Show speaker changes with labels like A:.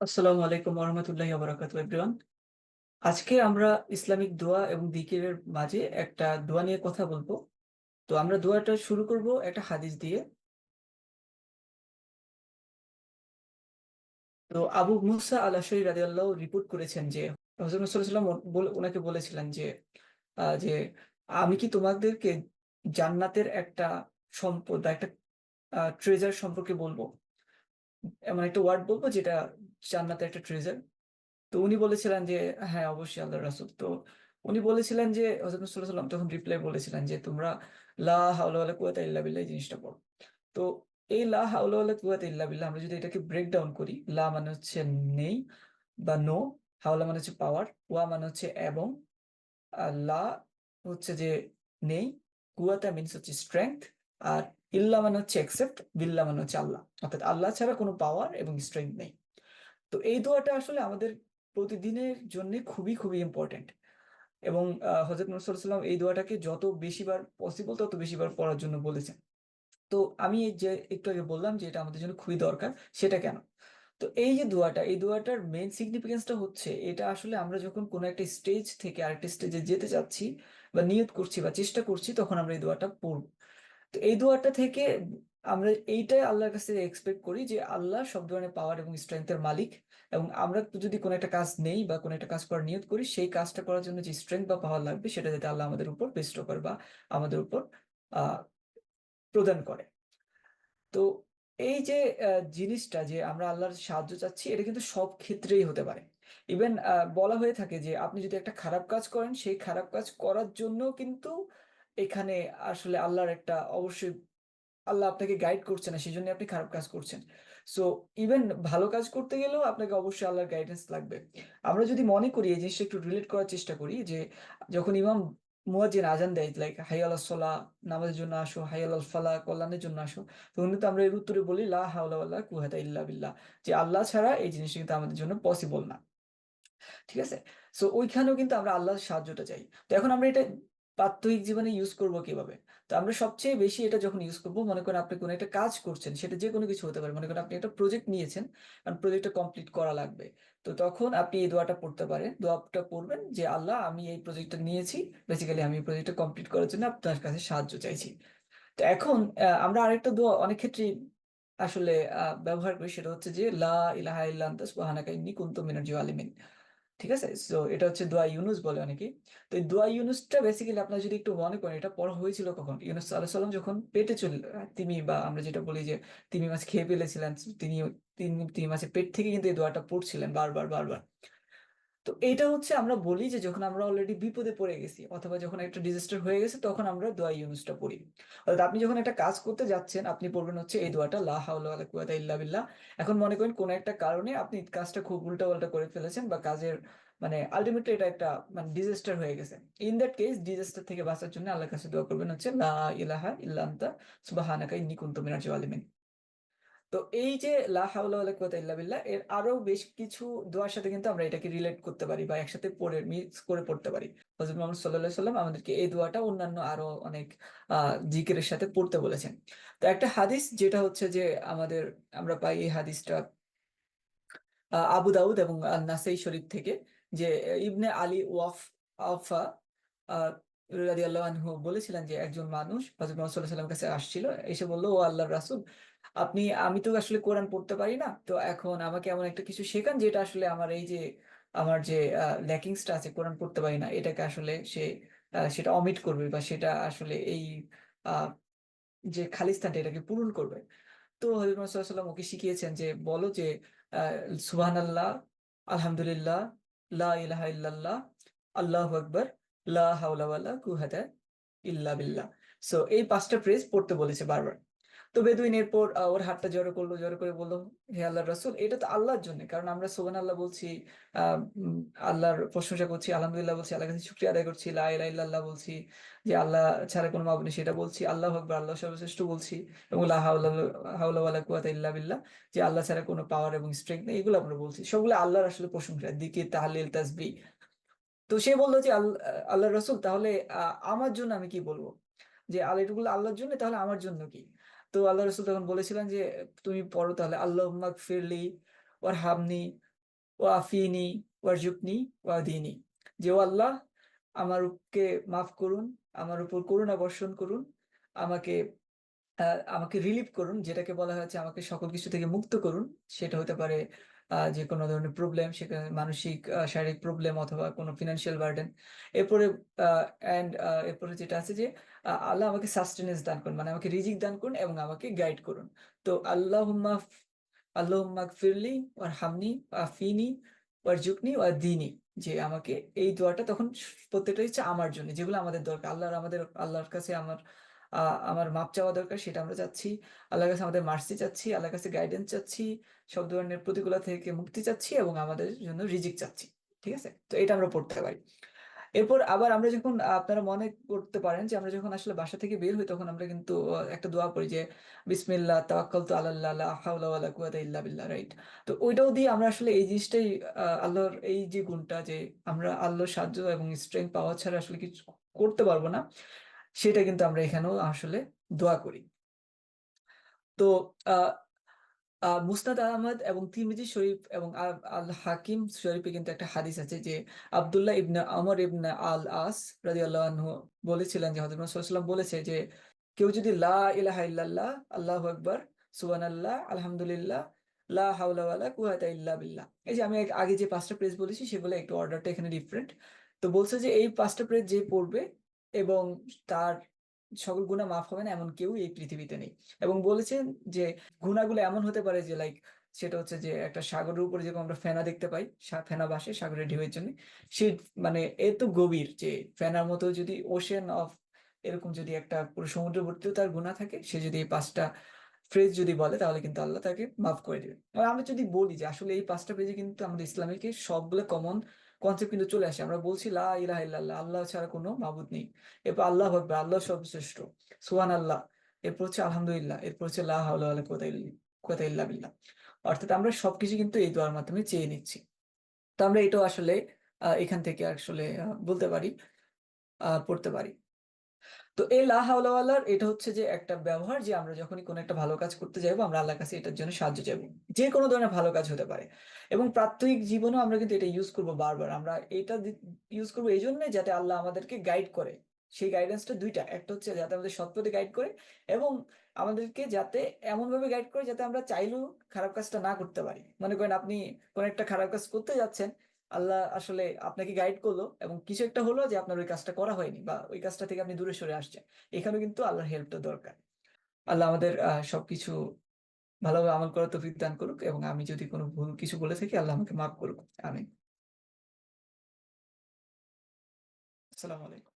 A: আসসালামু আলাইকুম ওরহামতুল্লাহি ওয়াবারাকাতু এভরিওয়ান আজকে আমরা ইসলামিক দোয়া এবং দিকিরের মাঝে একটা দোয়া নিয়ে কথা বলব। তো আমরা দোয়াটা শুরু করব একটা হাদিস দিয়ে। তো আবু মুসা আল আশারি রাদিয়াল্লাহু রিপোর্ট করেছেন যে আলাইহি ওয়াসাল্লাম ওনাকে বলেছিলেন যে যে আমি কি তোমাদেরকে জান্নাতের একটা সম্পদ একটা ট্রেজার সম্পর্কে বলব? এমন একটা ওয়ার্ড বলব যেটা জান্নাতের একটা ট্রেজার তো উনি বলেছিলেন যে হ্যাঁ অবশ্যই আল্লাহ রাসূল। তো উনি বলেছিলেন যে সাল্লাল্লাহু তখন রিপ্লাই বলেছিলেন যে, তোমরা লা হাওলা ওয়ালা কুওয়াতা ইল্লা এই জিনিসটা পড়ো। তো এই লা হাওলা ওয়ালা কুওয়াতা ইল্লা বিল্লাহ আমরা যদি এটাকে ব্রেক ডাউন করি, লা মানে হচ্ছে নেই বা নো হাওলা মানে হচ্ছে পাওয়ার ওয়া মানে হচ্ছে এবং লা হচ্ছে যে নেই কুয়াতা মিনস হচ্ছে স্ট্রেংথ আর ইল্লা মানে হচ্ছে এক্সেপ্ট বিল্লা মানে হচ্ছে আল্লাহ। অর্থাৎ আল্লাহ ছাড়া কোনো পাওয়ার এবং স্ট্রেংথ নেই। তো এই দোয়াটা আসলে আমাদের প্রতিদিনের জন্য খুবই খুবই ইম্পর্টেন্ট এবং হজরত সাল্লাল্লাহু এই দোয়াটাকে যত বেশিবার পসিবল তত বেশিবার পড়ার জন্য বলেছেন। তো আমি এই যে একটু আগে বললাম যে এটা আমাদের জন্য খুবই দরকার, সেটা কেন? তো এই যে দোয়াটা, এই দোয়াটার মেন সিগনিফিকেন্সটা হচ্ছে এটা আসলে আমরা যখন কোনো একটা স্টেজ থেকে আরেকটা স্টেজে যেতে যাচ্ছি বা নিয়ত করছি বা চেষ্টা করছি, তখন আমরা এই দোয়াটা পড়ব। তো এই দোয়াটা থেকে আমরা এইটাই আল্লাহর কাছে এক্সপেক্ট করি যে আল্লাহ সব ধরনের পাওয়ার এবং স্ট্রেংথের মালিক এবং আমরা যদি কোনো একটা কাজ নেই বা কোনো একটা কাজ করার নিয়ত করি, সেই কাজটা করার জন্য যে স্ট্রেংথ বা পাওয়ার লাগবে সেটা যাতে আল্লাহ আমাদের উপর বেস্ট করে বা আমাদের উপর প্রদান করে। তো এই যে জিনিসটা যে আমরা আল্লাহর সাহায্য চাচ্ছি, এটা কিন্তু সব ক্ষেত্রেই হতে পারে। ইভেন বলা হয়ে থাকে যে আপনি যদি একটা খারাপ কাজ করেন, সেই খারাপ কাজ করার জন্য কিন্তু এখানে আসলে আল্লাহর একটা অবশ্যই আল্লাহ আপনাকে গাইড করছে না সেই জন্য আপনি খারাপ কাজ করছেন। সো ইভেন ভালো কাজ করতে গেলেও আপনাকে অবশ্যই আল্লাহর গাইডেন্স লাগবে। আমরা যদি মনে করি এই জিনিসটা একটু রিলেট করার চেষ্টা করি যে, যখন ইমাম মুয়াজ্জিন আজান দেয় লাইক হাই আল্লাহ সলা নামাজের জন্য আসো, হাই আল্লাহ ফালা কল্যাণের জন্য আসো, তখন কিন্তু আমরা এর উত্তরে বলি, লা ওয়ালা কুওয়াতা ইল্লা বিল্লাহ, যে আল্লাহ ছাড়া এই জিনিসটা কিন্তু আমাদের জন্য পসিবল না। ঠিক আছে? সো ওইখানেও কিন্তু আমরা আল্লাহর সাহায্যটা চাই। তো এখন আমরা এটা প্রাত্যহিক জীবনে ইউজ করব কীভাবে? তো আমরা সবচেয়ে বেশি এটা যখন ইউজ করব, মনে করেন আপনি কোনো একটা কাজ করছেন, সেটা যে কোনো কিছু হতে পারে। মনে করেন আপনি একটা প্রজেক্ট নিয়েছেন, কারণ প্রজেক্টটা কমপ্লিট করা লাগবে। তো তখন আপনি এই দোয়াটা পড়তে পারেন, দোয়াটা পড়বেন যে, আল্লাহ, আমি এই প্রজেক্টটা নিয়েছি বেসিক্যালি আমি এই প্রজেক্টটা কমপ্লিট করার জন্য আপনার কাছে সাহায্য চাইছি। তো এখন আমরা আরেকটা দোয়া অনেক ক্ষেত্রে আসলে ব্যবহার করি, সেটা হচ্ছে যে, লা ইলাহা ইল্লা আনতা সুবহানাকা ইন্নী কুনতু মিনাল জালিমিন। ঠিক আছে? সো এটা হচ্ছে দোয়া ইউনুস বলে অনেকে তো এই দোয়া ইউনুসটা বেসিক্যালি আপনার যদি একটু মনে করেন, এটা পড়া হয়েছিল কখন? ইউনুস আল্লাহ সাল্লাম যখন পেটে চলে তিমি বা আমরা যেটা বলি যে তিমি মাছ খেয়ে ফেলেছিলেন, তিনি তিনি মাছের পেট থেকে কিন্তু এই দোয়াটা পড়ছিলেন বারবার বারবার। তো এটা হচ্ছে আমরা বলি যে যখন আমরা অলরেডি বিপদে পড়ে গেছি, অথবা যখন একটা ডিজাস্টার হয়ে গেছে, তখন আমরা দোয়া ইউনুসটা পড়ি। অর্থাৎ আপনি যখন একটা কাজ করতে যাচ্ছেন, আপনি পড়বেন হচ্ছে এই দোয়াটা, লা হাওলা ওয়ালা কুওয়াতা ইল্লা বিল্লাহ। এখন মনে করেন কোনো একটা কারণে আপনি কাজটা খুব উল্টা পাল্টা করে ফেলেছেন বা কাজের মানে আলটিমেটলি এটা একটা মানে ডিজাস্টার হয়ে গেছে। ইন দ্যাট কেস ডিজাস্টার থেকে বাঁচার জন্য আল্লাহর কাছে দোয়া করবেন হচ্ছে, লা ইলাহা ইল্লা আনতা সুবহানাকা ইন্নী কুনতু মিনাল জালিমিন। তো এই যে লা হাওলা ওয়ালা কুওয়াতা ইল্লা বিল্লাহ এর আরও বেশ কিছু দোয়ার সাথে কিন্তু আমরা এটাকে রিলেট করতে পারি বা একসাথে পড়ে মিক্স করে পড়তে পারি। হযরত মুহাম্মদ আলাইহি সাল্লাম আমাদেরকে এই দোয়াটা অন্যান্য আরও অনেক জিকিরের সাথে পড়তে বলেছেন। তো একটা হাদিস যেটা হচ্ছে যে আমাদের আমরা পাই এই হাদিসটা আবু দাউদ এবং নাসাই শরীফ থেকে যে ইবনে আলী ওয়াফ আফা আহ, রাদিয়াল্লাহু আনহু বলেছিলেন যে একজন মানুষ হযরত মুহাম্মদ সাল্লাল্লাহু আলাইহি সাল্লামের কাছে আসছিল এসে বলল ও আল্লাহ রাসূল আপনি আমি তো আসলে কোরআন পড়তে পারি না। তো এখন আমাকে এমন একটা কিছু শেখান যেটা আসলে আমার এই যে আমার যে ল্যাকিংসটা আছে কোরআন পড়তে পারি না এটাকে আসলে সে আহ, সেটা অমিট করবে বা সেটা আসলে এই আহ, যে খালিস্তানটা এটাকে পূরণ করবে। তো হযরত মুহাম্মদ সাল্লাল্লাহু আলাইহি সাল্লাম ওকে শিখিয়েছেন যে বলো যে সুবহান আল্লাহ আলহামদুলিল্লাহ লা ইলাহা ইল্লাল্লাহ আল্লাহু আকবার লা ইল্লা বিল্লাহ। সো এই পাঁচটা ফ্রেজ পড়তে বলেছে বারবার। তো বেদুইন এরপর ওর হাতটা জড়ো করল, জড়ো করে বলল, হে আল্লাহর রাসূল, এটা তো আল্লাহর জন্য। কারণ আমরা সুবহান আল্লাহ বলছি, আহ আল্লাহর প্রশংসা করছি, আলহামদুলিল্লাহ বলছি, আল্লাহর কাছে শুকরিয়া আদায় করছি, লা ইলাহা ইল্লাল্লাহ বলছি, যে আল্লাহ ছাড়া কোনো মাবুদ সেটা বলছি, আল্লাহু আকবার, আল্লাহ সর্বশ্রেষ্ঠ বলছি, এবং লা হাওলা হাওলা ওয়ালা কুওয়াতা ইল্লা বিল্লাহ, যে আল্লাহ ছাড়া কোনো পাওয়ার এবং স্ট্রেংথ নেই, এগুলো আমরা বলছি। সবগুলো আল্লাহর আসলে প্রশংসা, দিকে তাহলিল তাসবিহ তো সে বলল যে, আল- আল্লাহ রসুল, তাহলে আমার জন্য আমি কি বলব? যে আল্লাহ এটুকুলো আল্লাহর জন্য, তাহলে আমার জন্য কি? তো আল্লাহ রসুল তখন বলেছিলেন যে, তুমি পড়ো তাহলে আল্লাহ ফিরলি ওর হামনি ও আফিনি ওয়ারজুকনি ওয়াদিনি। যে, ও আল্লাহ, আমার উপকে মাফ করুন, আমার উপর করুণা বর্ষণ করুন, আমাকে আমাকে রিলিফ করুন, যেটাকে বলা হয়েছে আমাকে সকল কিছু থেকে মুক্ত করুন, সেটা হতে পারে যে কোনো ধরনের প্রবলেম সেখানে মানসিক শারীরিক প্রবলেম অথবা কোনো ফিনান্সিয়াল বার্ডেন এরপরে অ্যান্ড এরপরে যেটা আছে যে আল্লাহ আমাকে সাস্টেনেন্স দান করুন মানে আমাকে রিজিক দান করুন এবং আমাকে গাইড করুন। তো আল্লাহ আল্লাহুম্মা ফিরলি ওয়ার হামনি আফিনি ওয়ার জুকনি ওয়ার দিনি যে আমাকে এই দোয়াটা তখন প্রত্যেকটা হচ্ছে আমার জন্য, যেগুলো আমাদের দরকার, আল্লাহর আমাদের, আল্লাহর কাছে আমার আমার মাপ চাওয়া দরকার, সেটা আমরা চাচ্ছি। আল্লাহর কাছে আমাদের মার্সি চাচ্ছি, আল্লাহর কাছে গাইডেন্স চাচ্ছি, সব ধরনের প্রতিকূলতা থেকে মুক্তি চাচ্ছি এবং আমাদের জন্য রিজিক চাচ্ছি, ঠিক আছে? তো এটা আমরা পড়তে পারি। এরপর আবার আমরা যখন, আপনারা মনে করতে পারেন যে আমরা যখন আসলে বাসা থেকে বের হই, তখন আমরা কিন্তু একটা দোয়া পড়ি যে, বিসমিল্লাহ, তাওয়াক্কালতু আলাল্লাহ লা হাওলা ওয়ালা ইল্লা রাইট তো ওইটাও দিয়ে আমরা আসলে এই জিনিসটাই আল্লাহর এই যে গুণটা যে আমরা আল্লাহর সাহায্য এবং স্ট্রেংথ পাওয়া ছাড়া আসলে কিছু করতে পারব না। সেটা কিন্তু আমরা এখানেও আসলে দোয়া করি। তো মুসনাদ আহমদ এবং তিরমিজি শরীফ এবং আল হাকিম শরীফে কিন্তু একটা হাদিস আছে যে, আব্দুল্লাহ ইবনে আমর ইবনে আল আস রাদিয়াল্লাহু আনহু বলেছিলেন যে ওয়াসাল্লাম বলেছে যে, কেউ যদি লা ইলাহা ইল্লাল্লাহ, আল্লাহু আকবার, সুবহানাল্লাহ, আলহামদুলিল্লাহ, লা ওয়ালা কুওয়াতা ইল্লা বিল্লাহ। এই যে আমি আগে যে পাঁচটা প্রেস বলেছি সেগুলো একটু অর্ডারটা এখানে ডিফারেন্ট তো বলছে যে, এই পাঁচটা প্রেস যে পড়বে এবং তার সকল গুনাহ মাফ হবে না, এমন কেউ এই পৃথিবীতে নেই। এবং বলেছেন যে গুণাগুলো এমন হতে পারে যে লাইক সেটা হচ্ছে যে একটা সাগরের উপরে যেরকম আমরা ফেনা দেখতে পাই ফেনা বাসে সাগরের ঢেউয়ের জন্য, সে মানে এত গভীর যে ফেনার মতো যদি ওশেন অফ এরকম যদি একটা পুরো সমুদ্রবর্তীও তার গুণা থাকে, সে যদি এই পাঁচটা ফ্রেজ যদি বলে, তাহলে কিন্তু আল্লাহ তাকে মাফ করে দেবে আমরা যদি বলি যে আসলে এই পাঁচটা ফ্রেজে কিন্তু আমাদের ইসলামিকে সবগুলো কমন কনসেপ্ট কিন্তু চলে আসে। আমরা বলছি, লা ইলাহ ইল্লাল্লাহ, আল্লাহ ছাড়া কোনো মাবুদ নেই। এরপর আল্লাহ আকবার, আল্লাহ সর্বশ্রেষ্ঠ। সুহান আল্লাহ এরপর হচ্ছে আলহামদুলিল্লাহ। এরপর হচ্ছে লা হাওলা ওয়ালা কুওয়াতা বিল্লাহ। অর্থাৎ আমরা সবকিছু কিন্তু এই দোয়ার মাধ্যমে চেয়ে নিচ্ছি। তো আমরা এটাও আসলে এখান থেকে আসলে বলতে পারি পড়তে পারি। তো এই লা হাওলা ওয়ালার এটা হচ্ছে যে একটা ব্যবহার যে আমরা যখনই কোনো একটা ভালো কাজ করতে যাব আমরা আল্লাহর কাছে এটার জন্য সাহায্য চাইব। যে কোনো ধরনের ভালো কাজ হতে পারে। এবং প্রাত্যহিক জীবনেও আমরা কিন্তু এটা ইউজ করব বারবার। আমরা এটা ইউজ করব এই জন্য যাতে আল্লাহ আমাদেরকে গাইড করে। সেই গাইডেন্সটা দুইটা। একটা হচ্ছে যাতে আমাদের সৎ পথে গাইড করে এবং আমাদেরকে যাতে এমন ভাবে গাইড করে যাতে আমরা চাইলেও খারাপ কাজটা না করতে পারি। মনে করেন আপনি কোন একটা খারাপ কাজ করতে যাচ্ছেন আল্লাহ আসলে আপনাকে গাইড করল এবং কিছু একটা হলো যে আপনার ওই কাজটা করা হয়নি বা ওই কাজটা থেকে আপনি দূরে সরে আসছেন। এখানে কিন্তু আল্লাহর হেল্পটা দরকার। আল্লাহ আমাদের সবকিছু ভালোভাবে আমল করার তৌফিক দান করুক এবং আমি যদি কোনো ভুল কিছু বলে থাকি, আল্লাহ আমাকে মাফ করুক। আমি আসসালামু আলাইকুম।